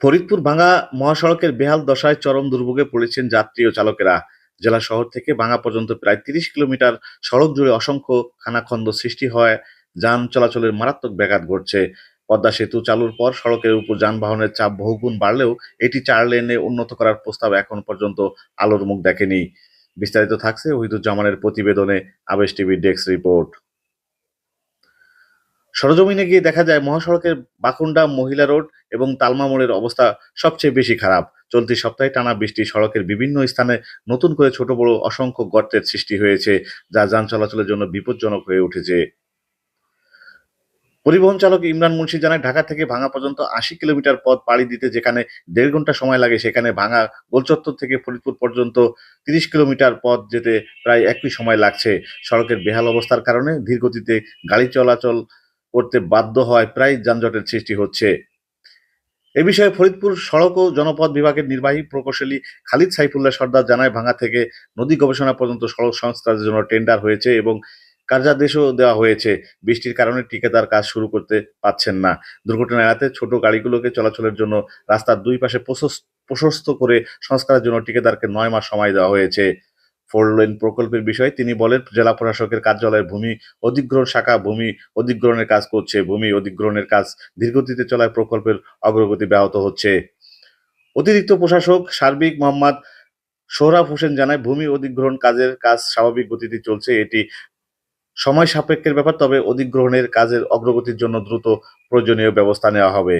ফরিদপুর ভাঙা মহাসড়কের বেহাল দশায় চরম দুর্ভোগে পড়েছেন যাত্রী ও চালকেরা। জেলা শহর থেকে ভাঙা পর্যন্ত প্রায় তিরিশ কিলোমিটার সড়ক জুড়ে অসংখ্য খানাখন্দ সৃষ্টি হয়। যান চলাচলের মারাত্মক ব্যাঘাত ঘটছে। পদ্মা সেতু চালুর পর সড়কের উপর যানবাহনের চাপ বহুগুণ বাড়লেও এটি চার লেনে উন্নত করার প্রস্তাব এখন পর্যন্ত আলোর মুখ দেখেনি। বিস্তারিত থাকছে ওহিদুজ্জামানের প্রতিবেদনে আবেশ টিভির ডেস্ক রিপোর্ট। সরজমিনে গিয়ে দেখা যায় মহাসড়কের বাকুন্ডা, মহিলা রোড এবং তালমা মোড়ের অবস্থা সবচেয়ে বেশি খারাপ। চলতি সপ্তাহে টানা বৃষ্টি সড়কের বিভিন্ন স্থানে নতুন করে ছোট বড় অসংখ্য গর্তের সৃষ্টি হয়েছে, যা যান চলাচলের জন্য বিপজ্জনক হয়ে উঠেছে। পরিবহন চালক ইমরান মুন্সি জানায়, ঢাকা থেকে ভাঙা পর্যন্ত আশি কিলোমিটার পথ পাড়ি দিতে যেখানে দেড় ঘণ্টা সময় লাগে, সেখানে ভাঙা গোলচত্বর থেকে ফরিদপুর পর্যন্ত তিরিশ কিলোমিটার পথ যেতে প্রায় একই সময় লাগছে। সড়কের বেহাল অবস্থার কারণে ধীরগতিতে গাড়ি চলাচল করতে বাধ্য হয় প্রায় যানজটের সৃষ্টি হচ্ছে। এ বিষয়ে ফরিদপুর সড়ক ও জনপথ বিভাগের নির্বাহী প্রকৌশলী খালিদ সাইফুল্লাহ সর্দার জানায় ভাঙা থেকে নদী গবেষণা পর্যন্ত সড়ক সংস্কারের জন্য টেন্ডার হয়েছে এবং কার্যাদেশও দেওয়া হয়েছে। বৃষ্টির কারণে ঠিকাদার কাজ শুরু করতে পারছেন না। দুর্ঘটনা এড়াতে ছোট গাড়িগুলোকে চলাচলের জন্য রাস্তার দুই পাশে প্রশস্ত- করে সংস্কারের জন্য ঠিকাদারকে নয় মাস সময় দেওয়া হয়েছে। ফোর প্রকল্পের বিষয়ে তিনি বলেন, জেলা প্রশাসকের কার্যালয়ের ভূমি অধিগ্রহণ শাখা, ভূমি অধিগ্রহণের কাজ করছে, ভূমি অধিগ্রহণের কাজ ধীরগতিতে চলায় প্রকল্পের অগ্রগতি ব্যাহত হচ্ছে। অতিরিক্ত প্রশাসক সার্বিক মোহাম্মদ সোহরাব হোসেন জানায়, ভূমি অধিগ্রহণ কাজের কাজ স্বাভাবিক গতিতে চলছে, এটি সময় সাপেক্ষের ব্যাপার, তবে অধিগ্রহণের কাজের অগ্রগতির জন্য দ্রুত প্রয়োজনীয় ব্যবস্থা নেওয়া হবে।